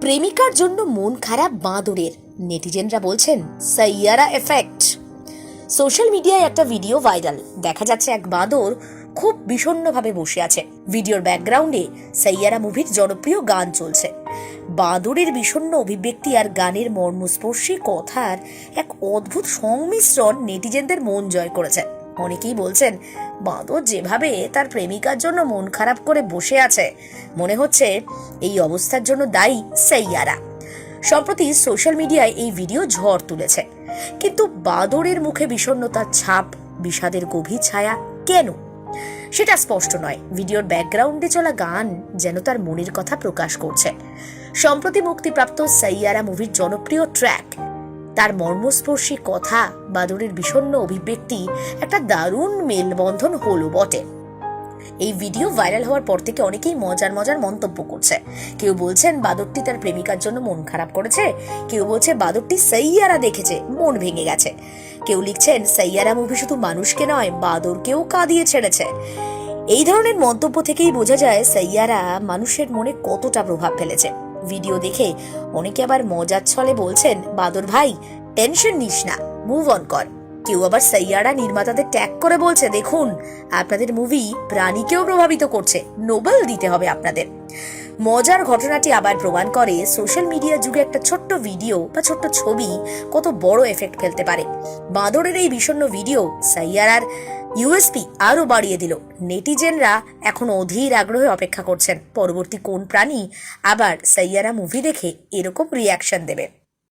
প্রেমিকার জন্য মন খারাপ বাঁদরের, নেটিজেনরা বলছেন, সাইয়ারা এফেক্ট সোশ্যাল মিডিয়ায় একটা ভিডিও ভাইরাল দেখা যাচ্ছে এক বাঁদর খুব বিষণ্ণভাবে বসে আছে। ভিডিওর ব্যাকগ্রাউন্ডে সাইয়ারা মুভির জনপ্রিয় গান চলছে। বাঁদরের বিষণ্ণ অভিব্যক্তি আর গানের মর্মস্পর্শী কথার এক অদ্ভুত সংমিশ্রণ নেটিজেনদের মন জয় করেছে। অনেকেই বলছেন, বাঁদর যেভাবে তার প্রেমিকার জন্য মন খারাপ করে বসে আছে, মনে হচ্ছে এই অবস্থার জন্য দায়ী সাইয়ারা। সম্প্রতি সোশ্যাল মিডিয়ায় এই ভিডিও ঝড় তুলেছে। কিন্তু বাঁদরের মুখে বিষণ্ণতার ছাপ, বিষাদের গভীর ছায়া কেন? সেটা স্পষ্ট নয়। ভিডিওর ব্যাকগ্রাউন্ডে চলা গান যেন তার মনের কথা প্রকাশ করছে। সম্প্রতি মুক্তিপ্রাপ্ত সাইয়ারা মুভির জনপ্রিয় ট্র্যাক তার মর্মস্পর্শী কথা বাদরের বিষণ্ণ অভিব্যক্তি একটা দারুণ মেলবন্ধন হলো বটে। এই ভিডিও ভাইরাল হওয়ার পর থেকে অনেকেই মজার মজার মন্তব্য করছে। কেউ বলছেন বাদরটি তার প্রেমিকার জন্য মন খারাপ করেছে। কেউ বলছে বাদরটি সাইয়ারা দেখেছে, মন ভেঙে গেছে। কেউ লিখছেন সাইয়ারা মুভি শুধু মানুষকে নয় বাদরকেও কাঁদিয়ে ছেড়েছে। এই ধরনের মন্তব্য থেকেই বোঝা যায় সাইয়ারা মানুষের মনে কতটা প্রভাব ফেলেছে। ভিডিও দেখে অনেকে আবার মজার ছলে বলছেন বাদর ভাই টেনশন নিস না মুভ অন কর। কেউ আবার সৈয়ারা নির্মাতাদের ট্যাগ করে বলছে, দেখুন, আপনাদের মুভি প্রাণীকেও প্রভাবিত করছে, নোবেল দিতে হবে আপনাদের। মজার ঘটনাটি আবার প্রমাণ করে সোশ্যাল মিডিয়া যুগে একটা ছোট্ট ভিডিও বা ছোট্ট ছবি কত বড় এফেক্ট ফেলতে পারে। বাঁদরের এই বিষণ্ন ভিডিও সাইয়ারার ইউএসপি আরও বাড়িয়ে দিল। নেটিজেনরা এখন অধীর আগ্রহে অপেক্ষা করছেন। পরবর্তী কোন প্রাণী আবার সাইয়ারা মুভি দেখে এরকম রিয়াকশন দেবে।